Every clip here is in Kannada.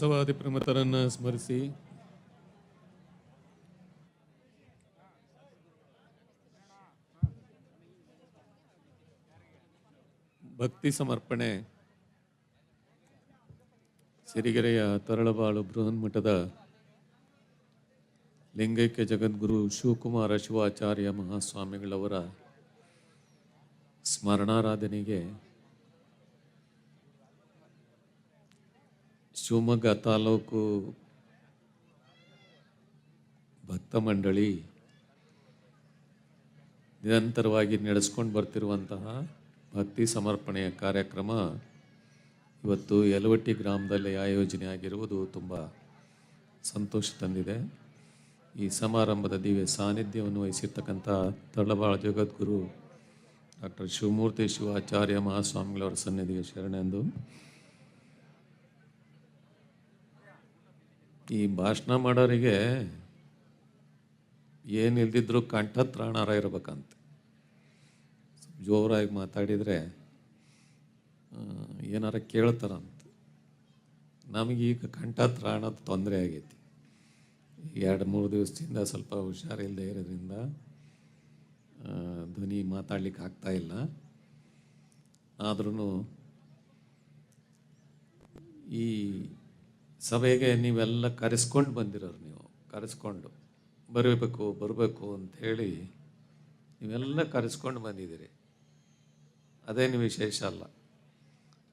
ಬಸವಾದಿ ಪ್ರಮತರನ್ನು ಸ್ಮರಿಸಿ. ಭಕ್ತಿ ಸಮರ್ಪಣೆ. ಸಿರಿಗೆರೆಯ ತರಳಬಾಳು ಬೃಹನ್ಮಠದ ಲಿಂಗೈಕ್ಯ ಜಗದ್ಗುರು ಶಿವಕುಮಾರ ಶಿವಾಚಾರ್ಯ ಮಹಾಸ್ವಾಮಿಗಳವರ ಸ್ಮರಣಾರಾಧನೆಗೆ ಶಿವಮೊಗ್ಗ ತಾಲೂಕು ಭಕ್ತ ಮಂಡಳಿ ನಿರಂತರವಾಗಿ ನಡೆಸ್ಕೊಂಡು ಬರ್ತಿರುವಂತಹ ಭಕ್ತಿ ಸಮರ್ಪಣೆಯ ಕಾರ್ಯಕ್ರಮ ಇವತ್ತು ಯಲವಟ್ಟಿ ಗ್ರಾಮದಲ್ಲಿ ಆಯೋಜನೆ ಆಗಿರುವುದು ತುಂಬ ಸಂತೋಷ ತಂದಿದೆ. ಈ ಸಮಾರಂಭದ ದಿವ್ಯ ಸಾನ್ನಿಧ್ಯವನ್ನು ವಹಿಸಿರ್ತಕ್ಕಂಥ ತಳಬಾಳ ಜಗದ್ಗುರು ಡಾಕ್ಟರ್ ಶಿವಮೂರ್ತಿ ಶಿವಾಚಾರ್ಯ ಮಹಾಸ್ವಾಮಿಗಳವರ ಸನ್ನಿಧಿಗೆ ಶರಣೆಂದು ಈ ಭಾಷಣ ಮಾಡೋರಿಗೆ ಏನಿಲ್ದಿದ್ರು ಕಂಠತ್ರಾಣಾರ ಇರಬೇಕಂತೆ. ಜೋರಾಗಿ ಮಾತಾಡಿದರೆ ಏನಾರ ಕೇಳ್ತಾರಂತ. ನಮಗೀಗ ಕಂಠತ್ರಾಣದ ತೊಂದರೆ ಆಗೈತಿ. ಎರಡು ಮೂರು ದಿವಸದಿಂದ ಸ್ವಲ್ಪ ಹುಷಾರಿಲ್ಲದೆ ಇರೋದ್ರಿಂದ ಧ್ವನಿ ಮಾತಾಡ್ಲಿಕ್ಕೆ ಆಗ್ತಾ ಇಲ್ಲ. ಆದ್ರೂ ಈ ಸಭೆಗೆ ನೀವೆಲ್ಲ ಕರೆಸ್ಕೊಂಡು ಬಂದಿರೋರು ನೀವು, ಕರೆಸ್ಕೊಂಡು ಬರಬೇಕು ಬರಬೇಕು ಅಂತ ಹೇಳಿ ನೀವೆಲ್ಲ ಕರೆಸ್ಕೊಂಡು ಬಂದಿದ್ದೀರಿ. ಅದೇನು ವಿಶೇಷ ಅಲ್ಲ.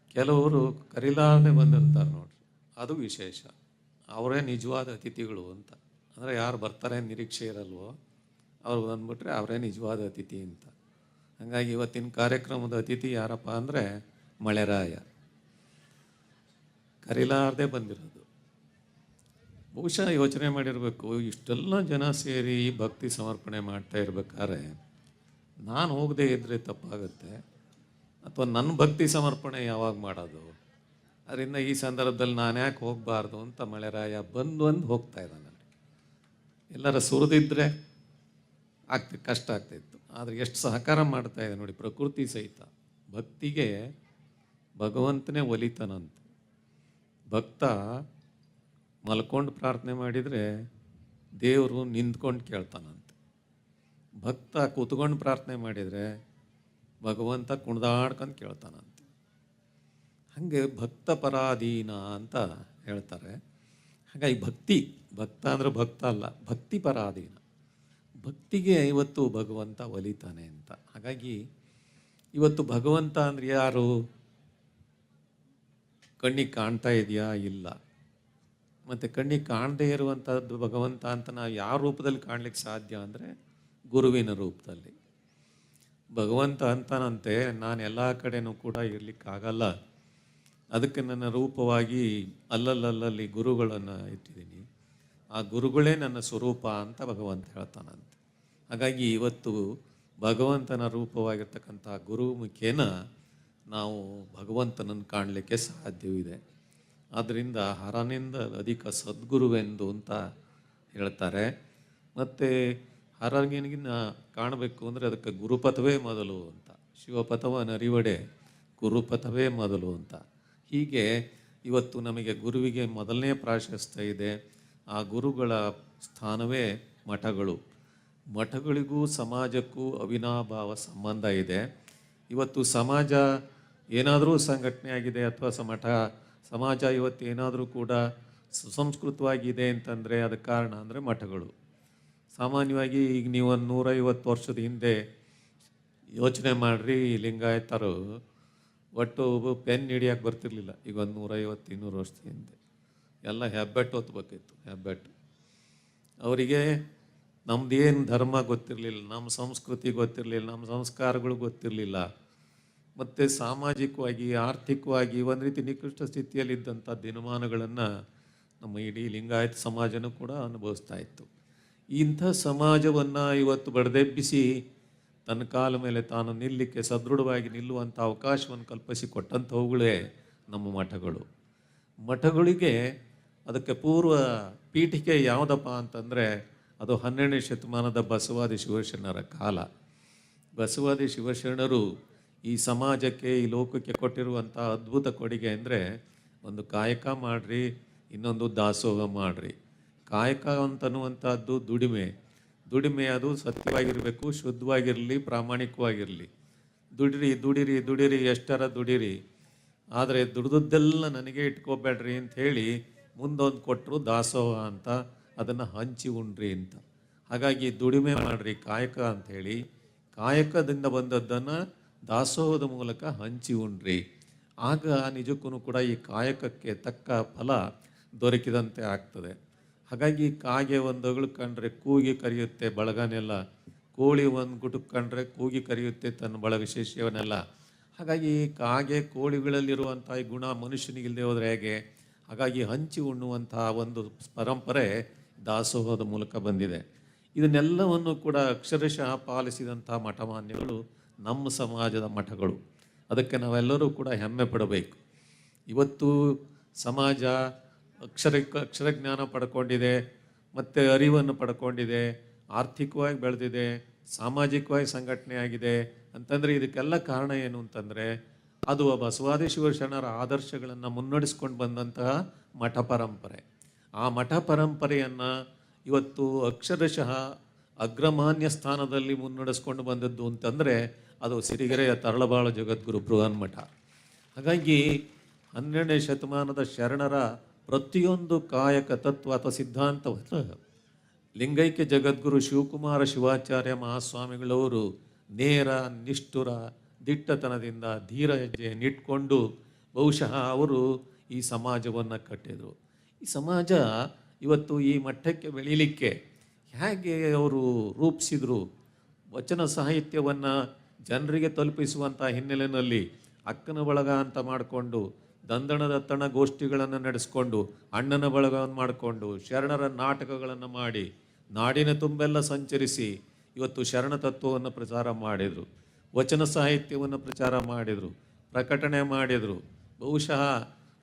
ಕೆಲವರು ಕರಿಲಾರದೆ ಬಂದಿರ್ತಾರೆ ನೋಡ್ರಿ. ಅದು ವಿಶೇಷ. ಅವರೇ ನಿಜವಾದ ಅತಿಥಿಗಳು ಅಂತ. ಅಂದರೆ ಯಾರು ಬರ್ತಾರೆ ನಿರೀಕ್ಷೆ ಇರಲ್ವೋ, ಅವ್ರು ಬಂದ್ಬಿಟ್ರೆ ಅವರೇ ನಿಜವಾದ ಅತಿಥಿ ಅಂತ. ಹಾಗಾಗಿ ಇವತ್ತಿನ ಕಾರ್ಯಕ್ರಮದ ಅತಿಥಿ ಯಾರಪ್ಪ ಅಂದರೆ ಮಳೆರಾಯ. ಕರಿಲಾರದೆ ಬಂದಿರೋದು. ಬಹುಶಃ ಯೋಚನೆ ಮಾಡಿರಬೇಕು, ಇಷ್ಟೆಲ್ಲ ಜನ ಸೇರಿ ಭಕ್ತಿ ಸಮರ್ಪಣೆ ಮಾಡ್ತಾ ಇರ್ಬೇಕಾದ್ರೆ ನಾನು ಹೋಗದೆ ಇದ್ದರೆ ತಪ್ಪಾಗುತ್ತೆ. ಅಥವಾ ನನ್ನ ಭಕ್ತಿ ಸಮರ್ಪಣೆ ಯಾವಾಗ ಮಾಡೋದು? ಅದರಿಂದ ಈ ಸಂದರ್ಭದಲ್ಲಿ ನಾನು ಯಾಕೆ ಹೋಗಬಾರ್ದು ಅಂತ ಮಳೆರಾಯ ಬಂದು ಬಂದು ಹೋಗ್ತಾ ಇದ್ದಾನೆ. ಎಲ್ಲರ ಸುರಿದಿದ್ದರೆ ಆಗ್ತಿ, ಕಷ್ಟ ಆಗ್ತಾಯಿತ್ತು ಆದರೆ ಎಷ್ಟು ಸಹಕಾರ ಮಾಡ್ತಾ ಇದೆ ನೋಡಿ ಪ್ರಕೃತಿ ಸಹಿತ. ಭಕ್ತಿಗೆ ಭಗವಂತನೇ ಒಲಿತಾನಂತೆ. ಭಕ್ತ ಮಲ್ಕೊಂಡು ಪ್ರಾರ್ಥನೆ ಮಾಡಿದರೆ ದೇವರು ನಿಂತ್ಕೊಂಡು ಕೇಳ್ತಾನಂತೆ. ಭಕ್ತ ಕೂತ್ಕೊಂಡು ಪ್ರಾರ್ಥನೆ ಮಾಡಿದರೆ ಭಗವಂತ ಕುಣಿದಾಡ್ಕೊಂಡು ಕೇಳ್ತಾನಂತೆ. ಹಾಗೆ ಭಕ್ತ ಪರಾಧೀನ ಅಂತ ಹೇಳ್ತಾರೆ. ಹಾಗಾಗಿ ಭಕ್ತಿ, ಭಕ್ತ ಅಂದರೆ ಭಕ್ತ ಅಲ್ಲ, ಭಕ್ತಿ ಪರಾಧೀನ. ಭಕ್ತಿಗೆ ಇವತ್ತು ಭಗವಂತ ಒಲಿತಾನೆ ಅಂತ. ಹಾಗಾಗಿ ಇವತ್ತು ಭಗವಂತ ಅಂದರೆ ಯಾರು? ಕಣ್ಣಿಗೆ ಕಾಣ್ತಾ ಇದೆಯಾ? ಇಲ್ಲ. ಮತ್ತು ಕಣ್ಣಿಗೆ ಕಾಣದೇ ಇರುವಂಥದ್ದು ಭಗವಂತ ಅಂತ ನಾವು ಯಾವ ರೂಪದಲ್ಲಿ ಕಾಣಲಿಕ್ಕೆ ಸಾಧ್ಯ ಅಂದರೆ ಗುರುವಿನ ರೂಪದಲ್ಲಿ. ಭಗವಂತ ಅಂತನಂತೆ ನಾನು ಎಲ್ಲ ಕಡೆನೂ ಕೂಡ ಇರಲಿಕ್ಕಾಗಲ್ಲ. ಅದಕ್ಕೆ ನನ್ನ ರೂಪವಾಗಿ ಅಲ್ಲಲ್ಲಲ್ಲಿ ಗುರುಗಳನ್ನು ಇಟ್ಟಿದ್ದೀನಿ. ಆ ಗುರುಗಳೇ ನನ್ನ ಸ್ವರೂಪ ಅಂತ ಭಗವಂತ ಹೇಳ್ತಾನಂತೆ. ಹಾಗಾಗಿ ಇವತ್ತು ಭಗವಂತನ ರೂಪವಾಗಿರ್ತಕ್ಕಂಥ ಗುರು ಮುಖೇನ ನಾವು ಭಗವಂತನನ್ನು ಕಾಣಲಿಕ್ಕೆ ಸಾಧ್ಯವಿದೆ. ಆದ್ದರಿಂದ ಹರನಿಂದ ಅಧಿಕ ಸದ್ಗುರುವೆಂದು ಅಂತ ಹೇಳ್ತಾರೆ. ಮತ್ತು ಹರಗಿನ ಕಾಣಬೇಕು ಅಂದರೆ ಅದಕ್ಕೆ ಗುರುಪಥವೇ ಮೊದಲು ಅಂತ. ಶಿವಪಥವ ನರಿವಡೆ ಗುರುಪಥವೇ ಮೊದಲು ಅಂತ. ಹೀಗೆ ಇವತ್ತು ನಮಗೆ ಗುರುವಿಗೆ ಮೊದಲನೇ ಪ್ರಾಶಸ್ತ್ಯ ಇದೆ. ಆ ಗುರುಗಳ ಸ್ಥಾನವೇ ಮಠಗಳು. ಮಠಗಳಿಗೂ ಸಮಾಜಕ್ಕೂ ಅವಿನಾಭಾವ ಸಂಬಂಧ ಇದೆ. ಇವತ್ತು ಸಮಾಜ ಏನಾದರೂ ಸಂಘಟನೆ ಆಗಿದೆ ಅಥವಾ ಸ ಮಠ ಸಮಾಜ ಇವತ್ತು ಏನಾದರೂ ಕೂಡ ಸುಸಂಸ್ಕೃತವಾಗಿದೆ ಅಂತಂದರೆ ಅದಕ್ಕೆ ಕಾರಣ ಅಂದರೆ ಮಠಗಳು. ಸಾಮಾನ್ಯವಾಗಿ ಈಗ ನೀವು ಒಂದು ನೂರೈವತ್ತು ವರ್ಷದ ಹಿಂದೆ ಯೋಚನೆ ಮಾಡಿರಿ ಲಿಂಗಾಯತರು, ಒಟ್ಟು ಪೆನ್ ಹಿಡಿಯೋಕೆ ಬರ್ತಿರ್ಲಿಲ್ಲ. ಈಗ ಒಂದು ನೂರೈವತ್ತು, ಇನ್ನೂರು ವರ್ಷದ ಹಿಂದೆ. ಎಲ್ಲ ಹೆಬ್ಬೆಟ್ಟು ಹೊತ್ಬೇಕಿತ್ತು ಹೆಬ್ಬೆಟ್ಟು. ಅವರಿಗೆ ನಮ್ಮದೇನು ಧರ್ಮ ಗೊತ್ತಿರಲಿಲ್ಲ, ನಮ್ಮ ಸಂಸ್ಕೃತಿ ಗೊತ್ತಿರಲಿಲ್ಲ, ನಮ್ಮ ಸಂಸ್ಕಾರಗಳು ಗೊತ್ತಿರಲಿಲ್ಲ. ಮತ್ತು ಸಾಮಾಜಿಕವಾಗಿ, ಆರ್ಥಿಕವಾಗಿ ಒಂದು ರೀತಿ ನಿಕೃಷ್ಟ ಸ್ಥಿತಿಯಲ್ಲಿದ್ದಂಥ ದಿನಮಾನಗಳನ್ನು ನಮ್ಮ ಇಡೀ ಲಿಂಗಾಯತ ಸಮಾಜನೂ ಕೂಡ ಅನುಭವಿಸ್ತಾ ಇತ್ತು. ಇಂಥ ಸಮಾಜವನ್ನು ಇವತ್ತು ಬಡದೆಬ್ಬಿಸಿ ತನ್ನ ಕಾಲ ಮೇಲೆ ತಾನು ನಿಲ್ಲಕ್ಕೆ ಸದೃಢವಾಗಿ ನಿಲ್ಲುವಂಥ ಅವಕಾಶವನ್ನು ಕಲ್ಪಿಸಿಕೊಟ್ಟಂಥವುಗಳೇ ನಮ್ಮ ಮಠಗಳು. ಮಠಗಳಿಗೆ ಅದಕ್ಕೆ ಪೂರ್ವ ಪೀಠಿಕೆ ಯಾವುದಪ್ಪ ಅಂತಂದರೆ ಅದು ಹನ್ನೆರಡನೇ ಶತಮಾನದ ಬಸವಾದಿ ಶಿವಶರಣರ ಕಾಲ. ಬಸವಾದಿ ಶಿವಶರಣರು ಈ ಸಮಾಜಕ್ಕೆ, ಈ ಲೋಕಕ್ಕೆ ಕೊಟ್ಟಿರುವಂಥ ಅದ್ಭುತ ಕೊಡುಗೆ ಅಂದರೆ ಒಂದು ಕಾಯಕ ಮಾಡಿರಿ, ಇನ್ನೊಂದು ದಾಸೋಹ ಮಾಡಿರಿ. ಕಾಯಕ ಅಂತನ್ನುವಂಥದ್ದು ದುಡಿಮೆ. ದುಡಿಮೆ ಅದು ಸತ್ಯವಾಗಿರಬೇಕು, ಶುದ್ಧವಾಗಿರಲಿ, ಪ್ರಾಮಾಣಿಕವಾಗಿರಲಿ. ದುಡಿರಿ ದುಡಿರಿ ದುಡಿರಿ, ಎಷ್ಟರ ದುಡಿರಿ. ಆದರೆ ದುಡಿದದ್ದೆಲ್ಲ ನನಗೆ ಇಟ್ಕೋಬೇಡ್ರಿ ಅಂತ ಹೇಳಿ ಮುಂದೊಂದು ಕೊಟ್ಟರು ದಾಸೋಹ ಅಂತ, ಅದನ್ನು ಹಂಚಿ ಉಣ್ರಿ ಅಂತ. ಹಾಗಾಗಿ ದುಡಿಮೆ ಮಾಡಿರಿ, ಕಾಯಕ ಅಂಥೇಳಿ ಕಾಯಕದಿಂದ ಬಂದದ್ದನ್ನು ದಾಸೋಹದ ಮೂಲಕ ಹಂಚಿ ಉಣ್ರಿ ಆಗ ನಿಜಕ್ಕೂ ಕೂಡ ಈ ಕಾಯಕಕ್ಕೆ ತಕ್ಕ ಫಲ ದೊರಕಿದಂತೆ ಆಗ್ತದೆ. ಹಾಗಾಗಿ ಕಾಗೆ ಒಂದು ಅಗಳು ಕಂಡ್ರೆ ಕೂಗಿ ಕರೆಯುತ್ತೆ ಬಳಗನೆಲ್ಲ. ಕೋಳಿ ಒಂದು ಗುಟುಕ್ ಕಂಡ್ರೆ ಕೂಗಿ ಕರೆಯುತ್ತೆ ತನ್ನ ಬಳಗ ಶಿಷ್ಯವನ್ನೆಲ್ಲ. ಹಾಗಾಗಿ ಕಾಗೆ ಕೋಳಿಗಳಲ್ಲಿರುವಂಥ ಈ ಗುಣ ಮನುಷ್ಯನಿಗಿಲ್ಲದೆ ಹೋದರೆ ಹೇಗೆ? ಹಾಗಾಗಿ ಹಂಚಿ ಉಣ್ಣುವಂತಹ ಒಂದು ಪರಂಪರೆ ದಾಸೋಹದ ಮೂಲಕ ಬಂದಿದೆ. ಇದನ್ನೆಲ್ಲವನ್ನು ಕೂಡ ಅಕ್ಷರಶಃ ಪಾಲಿಸಿದಂಥ ಮಠಮಾನ್ಯಗಳು ನಮ್ಮ ಸಮಾಜದ ಮಠಗಳು. ಅದಕ್ಕೆ ನಾವೆಲ್ಲರೂ ಕೂಡ ಹೆಮ್ಮೆ ಪಡಬೇಕು. ಇವತ್ತು ಸಮಾಜ ಅಕ್ಷರ, ಅಕ್ಷರಜ್ಞಾನ ಪಡ್ಕೊಂಡಿದೆ, ಮತ್ತು ಅರಿವನ್ನು ಪಡ್ಕೊಂಡಿದೆ, ಆರ್ಥಿಕವಾಗಿ ಬೆಳೆದಿದೆ, ಸಾಮಾಜಿಕವಾಗಿ ಸಂಘಟನೆ ಆಗಿದೆ ಅಂತಂದರೆ ಇದಕ್ಕೆಲ್ಲ ಕಾರಣ ಏನು ಅಂತಂದರೆ, ಅದು ಬಸವಾದಿ ಶಿವಶರಣರ ಆದರ್ಶಗಳನ್ನು ಮುನ್ನಡೆಸ್ಕೊಂಡು ಬಂದಂತಹ ಮಠ ಪರಂಪರೆ. ಆ ಮಠ ಪರಂಪರೆಯನ್ನು ಇವತ್ತು ಅಕ್ಷರಶಃ ಅಗ್ರಮಾನ್ಯ ಸ್ಥಾನದಲ್ಲಿ ಮುನ್ನಡೆಸ್ಕೊಂಡು ಬಂದದ್ದು ಅಂತಂದರೆ ಅದು ಸಿರಿಗೆರೆಯ ತರಳಬಾಳು ಜಗದ್ಗುರು ಬೃಹನ್ ಮಠ. ಹಾಗಾಗಿ ಹನ್ನೆರಡನೇ ಶತಮಾನದ ಶರಣರ ಪ್ರತಿಯೊಂದು ಕಾಯಕ ತತ್ವ ಅಥವಾ ಸಿದ್ಧಾಂತವನ್ನು ಲಿಂಗೈಕ್ಯ ಜಗದ್ಗುರು ಶಿವಕುಮಾರ ಶಿವಾಚಾರ್ಯ ಮಹಾಸ್ವಾಮಿಗಳವರು ನೇರ, ನಿಷ್ಠುರ, ದಿಟ್ಟತನದಿಂದ ಧೀರ ಹೆಜ್ಜೆಯನ್ನಿಟ್ಕೊಂಡು ಬಹುಶಃ ಅವರು ಈ ಸಮಾಜವನ್ನು ಕಟ್ಟಿದರು. ಈ ಸಮಾಜ ಇವತ್ತು ಈ ಮಟ್ಟಕ್ಕೆ ಬೆಳೀಲಿಕ್ಕೆ ಹೇಗೆ ಅವರು ರೂಪಿಸಿದರು? ವಚನ ಸಾಹಿತ್ಯವನ್ನು ಜನರಿಗೆ ತಲುಪಿಸುವಂಥ ಹಿನ್ನೆಲೆಯಲ್ಲಿ ಅಕ್ಕನ ಬಳಗ ಅಂತ ಮಾಡಿಕೊಂಡು ದಂದಣದತ್ತಣ ಗೋಷ್ಠಿಗಳನ್ನು ನಡೆಸ್ಕೊಂಡು, ಅಣ್ಣನ ಬಳಗವನ್ನು ಮಾಡಿಕೊಂಡು, ಶರಣರ ನಾಟಕಗಳನ್ನು ಮಾಡಿ, ನಾಡಿನ ತುಂಬೆಲ್ಲ ಸಂಚರಿಸಿ ಇವತ್ತು ಶರಣ ತತ್ವವನ್ನು ಪ್ರಚಾರ ಮಾಡಿದರು, ವಚನ ಸಾಹಿತ್ಯವನ್ನು ಪ್ರಚಾರ ಮಾಡಿದರು, ಪ್ರಕಟಣೆ ಮಾಡಿದರು. ಬಹುಶಃ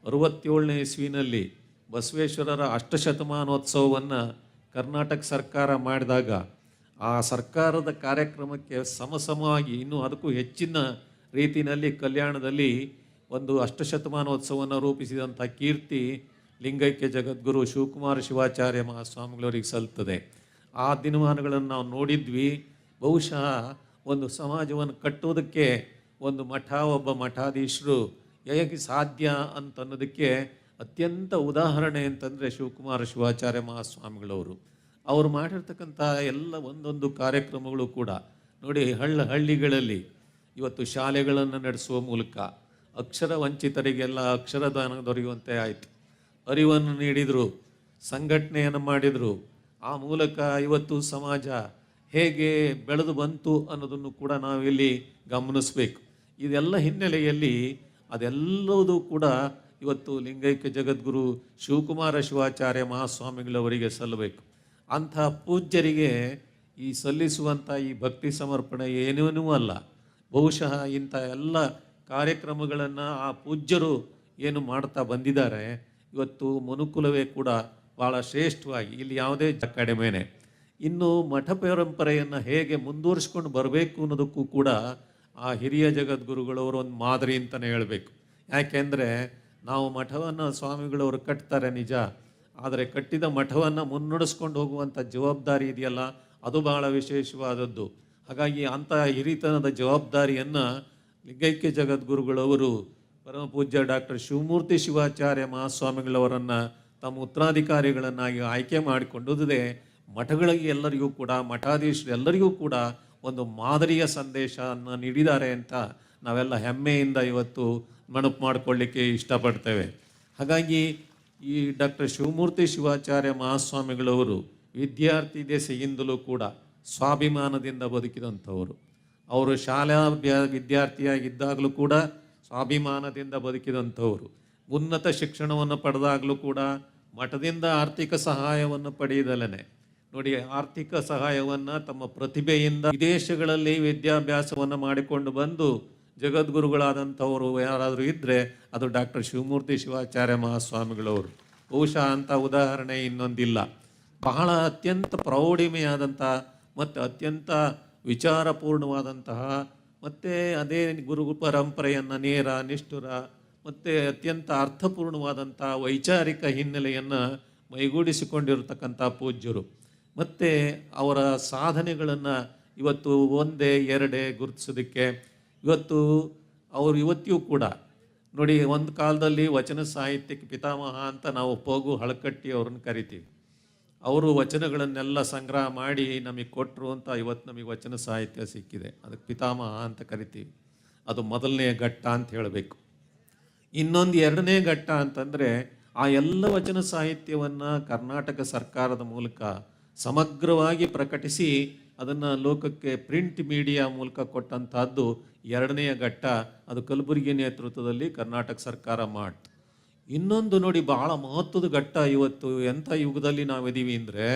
ಅರುವತ್ತೇಳನೇ ಇಸ್ವಿನಲ್ಲಿ ಬಸವೇಶ್ವರರ ಅಷ್ಟಶತಮಾನೋತ್ಸವವನ್ನು ಕರ್ನಾಟಕ ಸರ್ಕಾರ ಮಾಡಿದಾಗ ಆ ಸರ್ಕಾರದ ಕಾರ್ಯಕ್ರಮಕ್ಕೆ ಸಮಸಮವಾಗಿ ಇನ್ನೂ ಅದಕ್ಕೂ ಹೆಚ್ಚಿನ ರೀತಿಯಲ್ಲಿ ಕಲ್ಯಾಣದಲ್ಲಿ ಒಂದು ಅಷ್ಟಶತಮಾನೋತ್ಸವವನ್ನು ರೂಪಿಸಿದಂಥ ಕೀರ್ತಿ ಲಿಂಗೈಕ್ಯ ಜಗದ್ಗುರು ಶಿವಕುಮಾರ ಶಿವಾಚಾರ್ಯ ಮಹಾಸ್ವಾಮಿಗಳವರಿಗೆ ಸಲ್ತದೆ ಆ ದಿನಮಾನಗಳನ್ನು ನಾವು ನೋಡಿದ್ವಿ. ಬಹುಶಃ ಒಂದು ಸಮಾಜವನ್ನು ಕಟ್ಟುವುದಕ್ಕೆ ಒಂದು ಮಠ, ಒಬ್ಬ ಮಠಾಧೀಶರು ಹೇಗೆ ಸಾಧ್ಯ ಅಂತನ್ನೋದಕ್ಕೆ ಅತ್ಯಂತ ಉದಾಹರಣೆ ಅಂತಂದರೆ ಶಿವಕುಮಾರ ಶಿವಾಚಾರ್ಯ ಮಹಾಸ್ವಾಮಿಗಳವರು. ಅವರು ಮಾಡಿರ್ತಕ್ಕಂಥ ಎಲ್ಲ ಒಂದೊಂದು ಕಾರ್ಯಕ್ರಮಗಳು ಕೂಡ, ನೋಡಿ ಹಳ್ಳ ಹಳ್ಳಿಗಳಲ್ಲಿ ಇವತ್ತು ಶಾಲೆಗಳನ್ನು ನಡೆಸುವ ಮೂಲಕ ಅಕ್ಷರ ವಂಚಿತರಿಗೆಲ್ಲ ಅಕ್ಷರದಾನ ದೊರೆಯುವಂತೆ ಆಯಿತು. ಅರಿವನ್ನು ನೀಡಿದರು, ಸಂಘಟನೆಯನ್ನು ಮಾಡಿದರು. ಆ ಮೂಲಕ ಇವತ್ತು ಸಮಾಜ ಹೇಗೆ ಬೆಳೆದು ಬಂತು ಅನ್ನೋದನ್ನು ಕೂಡ ನಾವಿಲ್ಲಿ ಗಮನಿಸಬೇಕು. ಇದೆಲ್ಲ ಹಿನ್ನೆಲೆಯಲ್ಲಿ ಅದೆಲ್ಲವೂ ಕೂಡ ಇವತ್ತು ಲಿಂಗೈಕ್ಯ ಜಗದ್ಗುರು ಶಿವಕುಮಾರ ಶಿವಾಚಾರ್ಯ ಮಹಾಸ್ವಾಮಿಗಳವರಿಗೆ ಸಲ್ಲಬೇಕು. ಅಂಥ ಪೂಜ್ಯರಿಗೆ ಈ ಸಲ್ಲಿಸುವಂಥ ಈ ಭಕ್ತಿ ಸಮರ್ಪಣೆ ಏನೇನೂ ಅಲ್ಲ. ಬಹುಶಃ ಇಂಥ ಎಲ್ಲ ಕಾರ್ಯಕ್ರಮಗಳನ್ನು ಆ ಪೂಜ್ಯರು ಏನು ಮಾಡ್ತಾ ಬಂದಿದ್ದಾರೆ, ಇವತ್ತು ಮನುಕುಲವೇ ಕೂಡ ಭಾಳ ಶ್ರೇಷ್ಠವಾಗಿ ಇಲ್ಲಿ ಯಾವುದೇ ಕಡಿಮೆನೆ. ಇನ್ನು ಮಠ ಪರಂಪರೆಯನ್ನು ಹೇಗೆ ಮುಂದುವರಿಸ್ಕೊಂಡು ಬರಬೇಕು ಅನ್ನೋದಕ್ಕೂ ಕೂಡ ಆ ಹಿರಿಯ ಜಗದ್ಗುರುಗಳವರು ಒಂದು ಮಾದರಿ ಅಂತಲೇ ಹೇಳಬೇಕು. ಯಾಕೆಂದರೆ ನಾವು ಮಠವನ್ನು ಸ್ವಾಮಿಗಳವರು ಕಟ್ತಾರೆ ನಿಜ ಆದರೆ ಕಟ್ಟಿದ ಮಠವನ್ನು ಮುನ್ನಡೆಸ್ಕೊಂಡು ಹೋಗುವಂಥ ಜವಾಬ್ದಾರಿ ಇದೆಯಲ್ಲ? ಅದು ಬಹಳ ವಿಶೇಷವಾದದ್ದು. ಹಾಗಾಗಿ ಅಂಥ ಹಿರಿತನದ ಜವಾಬ್ದಾರಿಯನ್ನು ಲಿಂಗೈಕ್ಯ ಜಗದ್ಗುರುಗಳವರು ಪರಮಪೂಜ್ಯ ಡಾಕ್ಟರ್ ಶಿವಮೂರ್ತಿ ಶಿವಾಚಾರ್ಯ ಮಹಾಸ್ವಾಮಿಗಳವರನ್ನು ತಮ್ಮ ಉತ್ತರಾಧಿಕಾರಿಗಳನ್ನಾಗಿ ಆಯ್ಕೆ ಮಾಡಿಕೊಂಡುದೇ ಮಠಗಳಿಗೆ ಎಲ್ಲರಿಗೂ ಕೂಡ, ಮಠಾಧೀಶರು ಎಲ್ಲರಿಗೂ ಕೂಡ ಒಂದು ಮಾದರಿಯ ಸಂದೇಶವನ್ನು ನೀಡಿದ್ದಾರೆ ಅಂತ ನಾವೆಲ್ಲ ಹೆಮ್ಮೆಯಿಂದ ಇವತ್ತು ನೆನಪು ಮಾಡಿಕೊಳ್ಳಿಕ್ಕೆ ಇಷ್ಟಪಡ್ತೇವೆ. ಹಾಗಾಗಿ ಈ ಡಾಕ್ಟರ್ ಶಿವಮೂರ್ತಿ ಶಿವಾಚಾರ್ಯ ಮಹಾಸ್ವಾಮಿಗಳವರು ವಿದ್ಯಾರ್ಥಿ ದೆಸೆಯಿಂದಲೂ ಕೂಡ ಸ್ವಾಭಿಮಾನದಿಂದ ಬದುಕಿದಂಥವರು. ಅವರು ಶಾಲಾ ವಿದ್ಯಾರ್ಥಿಯಾಗಿದ್ದಾಗಲೂ ಕೂಡ ಸ್ವಾಭಿಮಾನದಿಂದ ಬದುಕಿದಂಥವರು. ಉನ್ನತ ಶಿಕ್ಷಣವನ್ನು ಪಡೆದಾಗಲೂ ಕೂಡ ಮಠದಿಂದ ಆರ್ಥಿಕ ಸಹಾಯವನ್ನು ಪಡೆಯದಲ್ಲೇ ನೋಡಿ, ಆರ್ಥಿಕ ಸಹಾಯವನ್ನು ತಮ್ಮ ಪ್ರತಿಭೆಯಿಂದ ವಿದೇಶಗಳಲ್ಲಿ ವಿದ್ಯಾಭ್ಯಾಸವನ್ನು ಮಾಡಿಕೊಂಡು ಬಂದು ಜಗದ್ಗುರುಗಳಾದಂಥವರು ಯಾರಾದರೂ ಇದ್ದರೆ ಅದು ಡಾಕ್ಟರ್ ಶಿವಮೂರ್ತಿ ಶಿವಾಚಾರ್ಯ ಮಹಾಸ್ವಾಮಿಗಳವರು. ಬಹುಶಃ ಅಂಥ ಉದಾಹರಣೆ ಇನ್ನೊಂದಿಲ್ಲ. ಬಹಳ ಅತ್ಯಂತ ಪ್ರೌಢಿಮೆಯಾದಂಥ ಮತ್ತು ಅತ್ಯಂತ ವಿಚಾರಪೂರ್ಣವಾದಂತಹ ಮತ್ತು ಅದೇ ಗುರು ಪರಂಪರೆಯನ್ನು ನೇರ, ನಿಷ್ಠುರ ಮತ್ತು ಅತ್ಯಂತ ಅರ್ಥಪೂರ್ಣವಾದಂಥ ವೈಚಾರಿಕ ಹಿನ್ನೆಲೆಯನ್ನು ಮೈಗೂಡಿಸಿಕೊಂಡಿರತಕ್ಕಂಥ ಪೂಜ್ಯರು. ಮತ್ತು ಅವರ ಸಾಧನೆಗಳನ್ನು ಇವತ್ತು ಒಂದೇ, ಎರಡೇ ಗುರುತಿಸೋದಕ್ಕೆ ಇವತ್ತು ಅವರು ಇವತ್ತಿಯೂ ಕೂಡ ನೋಡಿ ಒಂದು ಕಾಲದಲ್ಲಿ ವಚನ ಸಾಹಿತ್ಯಕ್ಕೆ ಪಿತಾಮಹ ಅಂತ ನಾವು ಪೋಗು ಹಳಕಟ್ಟಿ ಅವ್ರನ್ನ ಕರಿತೀವಿ. ಅವರು ವಚನಗಳನ್ನೆಲ್ಲ ಸಂಗ್ರಹ ಮಾಡಿ ನಮಗೆ ಕೊಟ್ಟರು ಅಂತ ಇವತ್ತು ನಮಗೆ ವಚನ ಸಾಹಿತ್ಯ ಸಿಕ್ಕಿದೆ. ಅದಕ್ಕೆ ಪಿತಾಮಹ ಅಂತ ಕರಿತೀವಿ. ಅದು ಮೊದಲನೇ ಘಟ್ಟ ಅಂತ ಹೇಳಬೇಕು. ಇನ್ನೊಂದು ಎರಡನೇ ಘಟ್ಟ ಅಂತಂದರೆ ಆ ಎಲ್ಲ ವಚನ ಸಾಹಿತ್ಯವನ್ನು ಕರ್ನಾಟಕ ಸರ್ಕಾರದ ಮೂಲಕ ಸಮಗ್ರವಾಗಿ ಪ್ರಕಟಿಸಿ ಅದನ್ನು ಲೋಕಕ್ಕೆ ಪ್ರಿಂಟ್ ಮೀಡಿಯಾ ಮೂಲಕ ಕೊಟ್ಟಂತಹದ್ದು ಎರಡನೆಯ ಘಟ್ಟ, ಅದು ಕಲಬುರಗಿ ನೇತೃತ್ವದಲ್ಲಿ ಕರ್ನಾಟಕ ಸರ್ಕಾರ ಮಾಡ್ತು ಇನ್ನೊಂದು ನೋಡಿ ಬಹಳ ಮಹತ್ವದ ಘಟ್ಟ ಇವತ್ತು, ಎಂಥ ಯುಗದಲ್ಲಿ ನಾವಿದ್ದೀವಿ ಅಂದರೆ,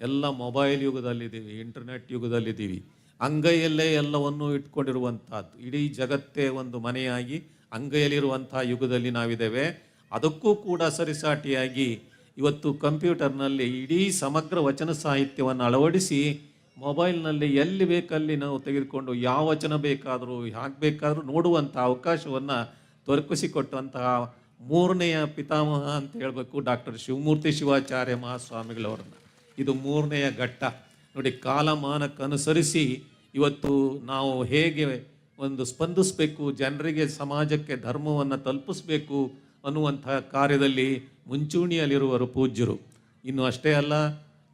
ಎಲ್ಲ ಮೊಬೈಲ್ ಯುಗದಲ್ಲಿದ್ದೀವಿ ಇಂಟರ್ನೆಟ್ ಯುಗದಲ್ಲಿದ್ದೀವಿ ಅಂಗೈಯಲ್ಲೇ ಎಲ್ಲವನ್ನು ಇಟ್ಕೊಂಡಿರುವಂಥದ್ದು ಇಡೀ ಜಗತ್ತೇ ಒಂದು ಮನೆಯಾಗಿ ಅಂಗೈಯಲ್ಲಿರುವಂಥ ಯುಗದಲ್ಲಿ ನಾವಿದ್ದೇವೆ. ಅದಕ್ಕೂ ಕೂಡ ಸರಿಸಾಟಿಯಾಗಿ ಇವತ್ತು ಕಂಪ್ಯೂಟರ್ನಲ್ಲಿ ಇಡೀ ಸಮಗ್ರ ವಚನ ಸಾಹಿತ್ಯವನ್ನು ಅಳವಡಿಸಿ ಮೊಬೈಲ್ನಲ್ಲಿ ಎಲ್ಲಿ ಬೇಕಲ್ಲಿ ನಾವು ತೆಗೆದುಕೊಂಡು ಯಾವ ವಚನ ಬೇಕಾದರೂ ಯಾಕೆ ಬೇಕಾದರೂ ನೋಡುವಂಥ ಅವಕಾಶವನ್ನು ದೊರಕಿಸಿಕೊಟ್ಟಂತಹ ಮೂರನೆಯ ಪಿತಾಮಹ ಅಂತ ಹೇಳಬೇಕು ಡಾಕ್ಟರ್ ಶಿವಮೂರ್ತಿ ಶಿವಾಚಾರ್ಯ ಮಹಾಸ್ವಾಮಿಗಳವರನ್ನ. ಇದು ಮೂರನೆಯ ಘಟ್ಟ. ನೋಡಿ, ಕಾಲಮಾನಕ್ಕನುಸರಿಸಿ ಇವತ್ತು ನಾವು ಹೇಗೆ ಒಂದು ಸ್ಪಂದಿಸಬೇಕು, ಜನರಿಗೆ ಸಮಾಜಕ್ಕೆ ಧರ್ಮವನ್ನು ತಲುಪಿಸ್ಬೇಕು ಅನ್ನುವಂಥ ಕಾರ್ಯದಲ್ಲಿ ಮುಂಚೂಣಿಯಲ್ಲಿರುವರು ಪೂಜ್ಯರು. ಇನ್ನು ಅಷ್ಟೇ ಅಲ್ಲ,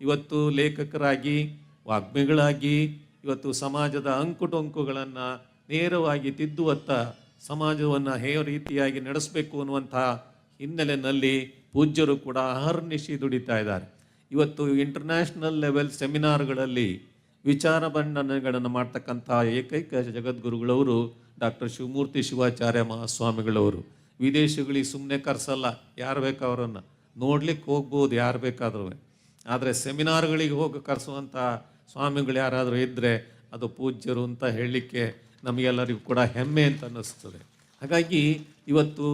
ಇವತ್ತು ಲೇಖಕರಾಗಿ ವಾಗ್ಮಿಗಳಾಗಿ ಇವತ್ತು ಸಮಾಜದ ಅಂಕುಟೊಂಕುಗಳನ್ನು ನೇರವಾಗಿ ತಿದ್ದುವತ್ತ ಸಮಾಜವನ್ನು ಹೇ ರೀತಿಯಾಗಿ ನಡೆಸಬೇಕು ಅನ್ನುವಂಥ ಹಿನ್ನೆಲೆಯಲ್ಲಿ ಪೂಜ್ಯರು ಕೂಡ ಅಹರ್ನಿಶಿ ದುಡಿತಾ ಇದ್ದಾರೆ. ಇವತ್ತು ಇಂಟರ್ನ್ಯಾಷನಲ್ ಲೆವೆಲ್ ಸೆಮಿನಾರ್ಗಳಲ್ಲಿ ವಿಚಾರ ಬಣ್ಣನೆಗಳನ್ನು ಮಾಡ್ತಕ್ಕಂಥ ಏಕೈಕ ಜಗದ್ಗುರುಗಳವರು ಡಾಕ್ಟರ್ ಶಿವಮೂರ್ತಿ ಶಿವಾಚಾರ್ಯ ಮಹಾಸ್ವಾಮಿಗಳವರು. ವಿದೇಶಗಳಿಗೆ ಸುಮ್ಮನೆ ಕರೆಸಲ್ಲ, ಯಾರು ಬೇಕು ಅವರನ್ನು? ನೋಡ್ಲಿಕ್ಕೆ ಹೋಗ್ಬೋದು, ಯಾರು ಬೇಕಾದ್ರೂ ಆದರೆ ಸೆಮಿನಾರ್ಗಳಿಗೆ ಹೋಗಿ ಕರೆಸುವಂಥ ಸ್ವಾಮಿಗಳು ಯಾರಾದರೂ ಇದ್ದರೆ ಅದು ಪೂಜ್ಯರು ಅಂತ ಹೇಳಲಿಕ್ಕೆ ನಮಗೆಲ್ಲರಿಗೂ ಕೂಡ ಹೆಮ್ಮೆ ಅಂತ ಅನ್ನಿಸ್ತದೆ. ಹಾಗಾಗಿ ಇವತ್ತು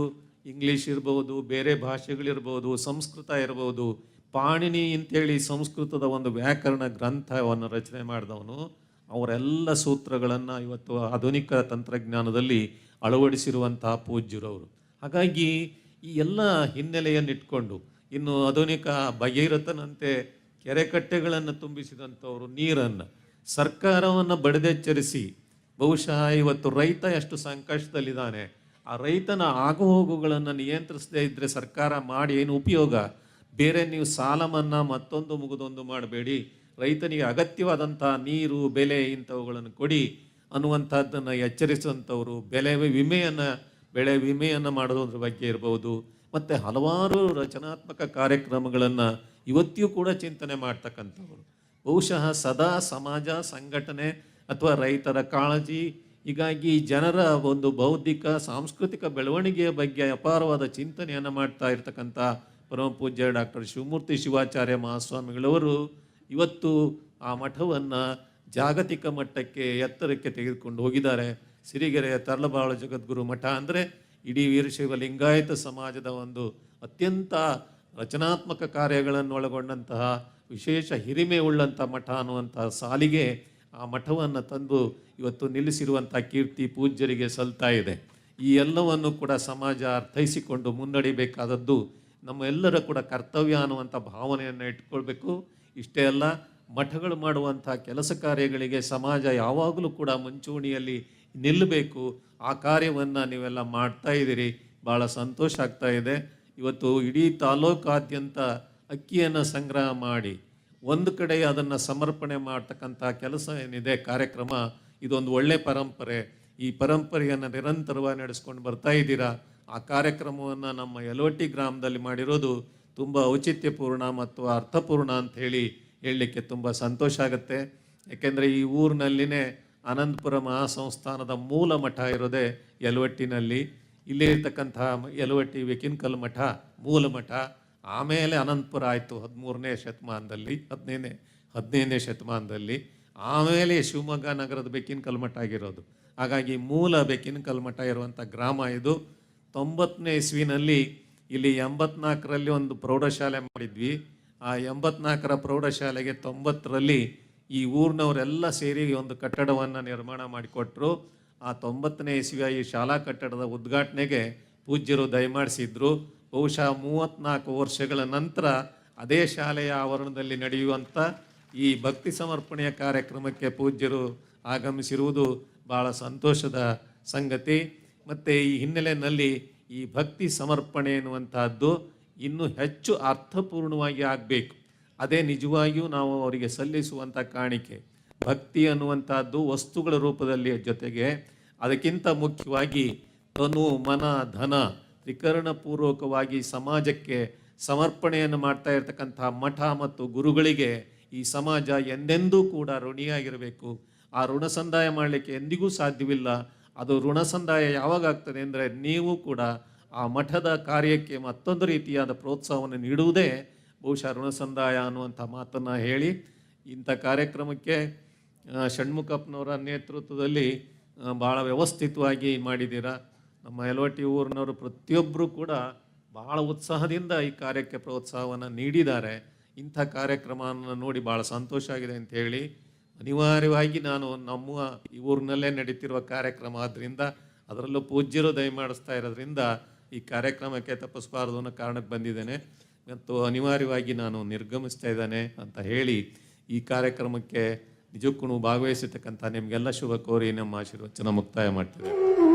ಇಂಗ್ಲೀಷ್ ಇರ್ಬೋದು, ಬೇರೆ ಭಾಷೆಗಳಿರ್ಬೋದು, ಸಂಸ್ಕೃತ ಇರ್ಬೋದು, ಪಾಣಿನಿ ಅಂತೇಳಿ ಸಂಸ್ಕೃತದ ಒಂದು ವ್ಯಾಕರಣ ಗ್ರಂಥವನ್ನು ರಚನೆ ಮಾಡಿದವನು, ಅವರೆಲ್ಲ ಸೂತ್ರಗಳನ್ನು ಇವತ್ತು ಆಧುನಿಕ ತಂತ್ರಜ್ಞಾನದಲ್ಲಿ ಅಳವಡಿಸಿರುವಂತಹ ಪೂಜ್ಯರವರು. ಹಾಗಾಗಿ ಈ ಎಲ್ಲ ಹಿನ್ನೆಲೆಯನ್ನಿಟ್ಕೊಂಡು, ಇನ್ನು ಆಧುನಿಕ ಭಗೀರಥನಂತೆ ಕೆರೆಕಟ್ಟೆಗಳನ್ನು ತುಂಬಿಸಿದಂಥವರು ನೀರನ್ನು. ಸರ್ಕಾರವನ್ನು ಬಡಿದೆಚ್ಚರಿಸಿ, ಬಹುಶಃ ಇವತ್ತು ರೈತ ಎಷ್ಟು ಸಂಕಷ್ಟದಲ್ಲಿದ್ದಾನೆ. ಆ ರೈತನ ಆಗುಹೋಗುಗಳನ್ನು ನಿಯಂತ್ರಿಸದೇ ಇದ್ದರೆ ಸರ್ಕಾರ ಮಾಡಿ ಏನು ಉಪಯೋಗ? ಬೇರೆ ನೀವು ಸಾಲ ಮನ್ನಾ ಮತ್ತೊಂದು ಮುಗಿದೊಂದು ಮಾಡಬೇಡಿ. ರೈತನಿಗೆ ಅಗತ್ಯವಾದಂಥ ನೀರು, ಬೆಲೆ ಇಂಥವುಗಳನ್ನು ಕೊಡಿ. ಅನ್ನುವಂಥದ್ದನ್ನು ಎಚ್ಚರಿಸುವಂಥವ್ರು, ಬೆಲೆ ವಿಮೆಯನ್ನು, ಬೆಳೆ ವಿಮೆಯನ್ನು ಮಾಡೋದ್ರ ಬಗ್ಗೆ ಇರ್ಬೋದು. ಮತ್ತು ಹಲವಾರು ರಚನಾತ್ಮಕ ಕಾರ್ಯಕ್ರಮಗಳನ್ನು ಇವತ್ತಿಯೂ ಕೂಡ ಚಿಂತನೆ ಮಾಡ್ತಕ್ಕಂಥವ್ರು. ಬಹುಶಃ ಸದಾ ಸಮಾಜ, ಸಂಘಟನೆ ಅಥವಾ ರೈತರ ಕಾಳಜಿ, ಹೀಗಾಗಿ ಜನರ ಒಂದು ಬೌದ್ಧಿಕ, ಸಾಂಸ್ಕೃತಿಕ ಬೆಳವಣಿಗೆಯ ಬಗ್ಗೆ ಅಪಾರವಾದ ಚಿಂತನೆಯನ್ನು ಮಾಡ್ತಾ ಇರ್ತಕ್ಕಂಥ ಪರಮ ಪೂಜ್ಯ ಡಾಕ್ಟರ್ ಶಿವಮೂರ್ತಿ ಶಿವಾಚಾರ್ಯ ಮಹಾಸ್ವಾಮಿಗಳವರು ಇವತ್ತು ಆ ಮಠವನ್ನು ಜಾಗತಿಕ ಮಟ್ಟಕ್ಕೆ ಎತ್ತರಕ್ಕೆ ತೆಗೆದುಕೊಂಡು ಹೋಗಿದ್ದಾರೆ. ಸಿರಿಗೆರೆಯ ತರಳಬಾಳು ಜಗದ್ಗುರು ಮಠ ಅಂದರೆ ಇಡೀ ವೀರಶೈವ ಲಿಂಗಾಯತ ಸಮಾಜದ ಒಂದು ಅತ್ಯಂತ ರಚನಾತ್ಮಕ ಕಾರ್ಯಗಳನ್ನು ಒಳಗೊಂಡಂತಹ ವಿಶೇಷ ಹಿರಿಮೆ ಉಳ್ಳಂಥ ಮಠ ಅನ್ನುವಂತಹ ಸಾಲಿಗೆ ಆ ಮಠವನ್ನು ತಂದು ಇವತ್ತು ನಿಲ್ಲಿಸಿರುವಂಥ ಕೀರ್ತಿ ಪೂಜ್ಯರಿಗೆ ಸಲ್ತಾ ಇದೆ. ಈ ಎಲ್ಲವನ್ನು ಕೂಡ ಸಮಾಜ ಅರ್ಥೈಸಿಕೊಂಡು ಮುನ್ನಡಿಬೇಕಾದದ್ದು ನಮ್ಮ ಎಲ್ಲರ ಕೂಡ ಕರ್ತವ್ಯ ಅನ್ನುವಂಥ ಭಾವನೆಯನ್ನು ಇಟ್ಕೊಳ್ಬೇಕು. ಇಷ್ಟೇ ಅಲ್ಲ, ಮಠಗಳು ಮಾಡುವಂಥ ಕೆಲಸ ಕಾರ್ಯಗಳಿಗೆ ಸಮಾಜ ಯಾವಾಗಲೂ ಕೂಡ ಮುಂಚೂಣಿಯಲ್ಲಿ ನಿಲ್ಲಬೇಕು. ಆ ಕಾರ್ಯವನ್ನು ನೀವೆಲ್ಲ ಮಾಡ್ತಾ ಇದ್ದೀರಿ. ಭಾಳ ಸಂತೋಷ ಆಗ್ತಾ ಇದೆ. ಇವತ್ತು ಇಡೀ ತಾಲೂಕಾದ್ಯಂತ ಅಕ್ಕಿಯನ್ನು ಸಂಗ್ರಹ ಮಾಡಿ ಒಂದು ಕಡೆ ಅದನ್ನು ಸಮರ್ಪಣೆ ಮಾಡ್ತಕ್ಕಂಥ ಕೆಲಸ ಏನಿದೆ, ಕಾರ್ಯಕ್ರಮ, ಇದೊಂದು ಒಳ್ಳೆ ಪರಂಪರೆ. ಈ ಪರಂಪರೆಯನ್ನು ನಿರಂತರವಾಗಿ ನಡೆಸ್ಕೊಂಡು ಬರ್ತಾ ಇದ್ದೀರಾ? ಆ ಕಾರ್ಯಕ್ರಮವನ್ನು ನಮ್ಮ ಯಲವಟ್ಟಿ ಗ್ರಾಮದಲ್ಲಿ ಮಾಡಿರೋದು ತುಂಬ ಔಚಿತ್ಯಪೂರ್ಣ ಮತ್ತು ಅರ್ಥಪೂರ್ಣ ಅಂತ ಹೇಳಿ ಹೇಳಲಿಕ್ಕೆ ತುಂಬ ಸಂತೋಷ ಆಗುತ್ತೆ. ಯಾಕೆಂದರೆ ಈ ಊರಿನಲ್ಲಿನೇ ಅನಂತಪುರ ಮಹಾಸಂಸ್ಥಾನದ ಮೂಲ ಮಠ ಇರೋದೇ ಯಲವಟ್ಟಿನಲ್ಲಿ. ಇಲ್ಲಿ ಇರ್ತಕ್ಕಂಥ ಯಲುವಟ್ಟಿ ವೆಕಿನ್ಕಲ್ ಮಠ, ಮೂಲ ಮಠ, ಆಮೇಲೆ ಅನಂತಪುರ ಆಯಿತು ಹದಿಮೂರನೇ ಶತಮಾನದಲ್ಲಿ, ಹದಿನೈದನೇ ಹದಿನೈದನೇ ಶತಮಾನದಲ್ಲಿ, ಆಮೇಲೆ ಶಿವಮೊಗ್ಗ ನಗರದ ಬೆಕ್ಕಿನ ಕಲ್ಮಠ ಆಗಿರೋದು. ಹಾಗಾಗಿ ಮೂಲ ಬೆಕ್ಕಿನ ಕಲ್ಮಠ ಇರುವಂಥ ಗ್ರಾಮ ಇದು. ತೊಂಬತ್ತನೇ ಇಸ್ವಿನಲ್ಲಿ ಇಲ್ಲಿ ಎಂಬತ್ನಾಲ್ಕರಲ್ಲಿ ಒಂದು ಪ್ರೌಢಶಾಲೆ ಮಾಡಿದ್ವಿ. ಆ ಎಂಬತ್ನಾಲ್ಕರ ಪ್ರೌಢಶಾಲೆಗೆ ತೊಂಬತ್ತರಲ್ಲಿ ಈ ಊರಿನವರೆಲ್ಲ ಸೇರಿ ಒಂದು ಕಟ್ಟಡವನ್ನು ನಿರ್ಮಾಣ ಮಾಡಿಕೊಟ್ರು. ಆ ತೊಂಬತ್ತನೇ ಇಸ್ವಿಯ ಶಾಲಾ ಕಟ್ಟಡದ ಉದ್ಘಾಟನೆಗೆ ಪೂಜ್ಯರು ದಯಮಾಡಿಸಿದ್ರು. ಬಹುಶಃ ಮೂವತ್ನಾಲ್ಕು ವರ್ಷಗಳ ನಂತರ ಅದೇ ಶಾಲೆಯ ಆವರಣದಲ್ಲಿ ನಡೆಯುವಂಥ ಈ ಭಕ್ತಿ ಸಮರ್ಪಣೆಯ ಕಾರ್ಯಕ್ರಮಕ್ಕೆ ಪೂಜ್ಯರು ಆಗಮಿಸಿರುವುದು ಬಹಳ ಸಂತೋಷದ ಸಂಗತಿ. ಮತ್ತು ಈ ಹಿನ್ನೆಲೆಯಲ್ಲಿ ಈ ಭಕ್ತಿ ಸಮರ್ಪಣೆ ಎನ್ನುವಂತಹದ್ದು ಇನ್ನೂ ಹೆಚ್ಚು ಅರ್ಥಪೂರ್ಣವಾಗಿ ಆಗಬೇಕು. ಅದೇ ನಿಜವಾಗಿಯೂ ನಾವು ಅವರಿಗೆ ಸಲ್ಲಿಸುವಂಥ ಕಾಣಿಕೆ. ಭಕ್ತಿ ಅನ್ನುವಂಥದ್ದು ವಸ್ತುಗಳ ರೂಪದಲ್ಲಿ ಜೊತೆಗೆ ಅದಕ್ಕಿಂತ ಮುಖ್ಯವಾಗಿ ತನು ಮನ ಧನ ತ್ರಿಕರಣಪೂರ್ವಕವಾಗಿ ಸಮಾಜಕ್ಕೆ ಸಮರ್ಪಣೆಯನ್ನು ಮಾಡ್ತಾ ಇರತಕ್ಕಂಥ ಮಠ ಮತ್ತು ಗುರುಗಳಿಗೆ ಈ ಸಮಾಜ ಎಂದೆಂದೂ ಕೂಡ ಋಣಿಯಾಗಿರಬೇಕು. ಆ ಋಣ ಸಂದಾಯ ಮಾಡಲಿಕ್ಕೆ ಎಂದಿಗೂ ಸಾಧ್ಯವಿಲ್ಲ. ಅದು ಋಣ ಸಂದಾಯ ಯಾವಾಗ ಆಗ್ತದೆ ಅಂದರೆ ನೀವು ಕೂಡ ಆ ಮಠದ ಕಾರ್ಯಕ್ಕೆ ಮತ್ತೊಂದು ರೀತಿಯಾದ ಪ್ರೋತ್ಸಾಹವನ್ನು ನೀಡುವುದೇ ಬಹುಶಃ ಋಣ ಸಂದಾಯ ಅನ್ನುವಂಥ ಮಾತನ್ನು ಹೇಳಿ ಇಂಥ ಕಾರ್ಯಕ್ರಮಕ್ಕೆ ಷಣ್ಮುಖಪ್ಪನವರ ನೇತೃತ್ವದಲ್ಲಿ ಭಾಳ ವ್ಯವಸ್ಥಿತವಾಗಿ ಮಾಡಿದ್ದೀರಾ? ನಮ್ಮ ಎಲ್ವಟಿ ಊರಿನವರು ಪ್ರತಿಯೊಬ್ಬರು ಕೂಡ ಬಹಳ ಉತ್ಸಾಹದಿಂದ ಈ ಕಾರ್ಯಕ್ಕೆ ಪ್ರೋತ್ಸಾಹವನ್ನು ನೀಡಿದ್ದಾರೆ. ಇಂಥ ಕಾರ್ಯಕ್ರಮವನ್ನು ನೋಡಿ ಭಾಳ ಸಂತೋಷ ಆಗಿದೆ ಅಂತ ಹೇಳಿ, ಅನಿವಾರ್ಯವಾಗಿ ನಾನು ನಮ್ಮ ಈ ಊರಿನಲ್ಲೇ ನಡೀತಿರುವ ಕಾರ್ಯಕ್ರಮ ಆದ್ದರಿಂದ ಅದರಲ್ಲೂ ಪೂಜ್ಯರು ದಯಮಾಡಿಸ್ತಾ ಇರೋದ್ರಿಂದ ಈ ಕಾರ್ಯಕ್ರಮಕ್ಕೆ ತಪ್ಪಿಸಬಾರದು ಅನ್ನೋ ಕಾರಣಕ್ಕೆ ಬಂದಿದ್ದೇನೆ. ಮತ್ತು ಅನಿವಾರ್ಯವಾಗಿ ನಾನು ನಿರ್ಗಮಿಸ್ತಾ ಇದ್ದೇನೆ ಅಂತ ಹೇಳಿ ಈ ಕಾರ್ಯಕ್ರಮಕ್ಕೆ ನಿಜಕ್ಕೂ ಭಾಗವಹಿಸಿರ್ತಕ್ಕಂಥ ನಿಮಗೆಲ್ಲ ಶುಭ ಕೋರಿ ನಮ್ಮ ಆಶೀರ್ವಚನ ಮುಕ್ತಾಯ ಮಾಡ್ತಿದ್ದೇನೆ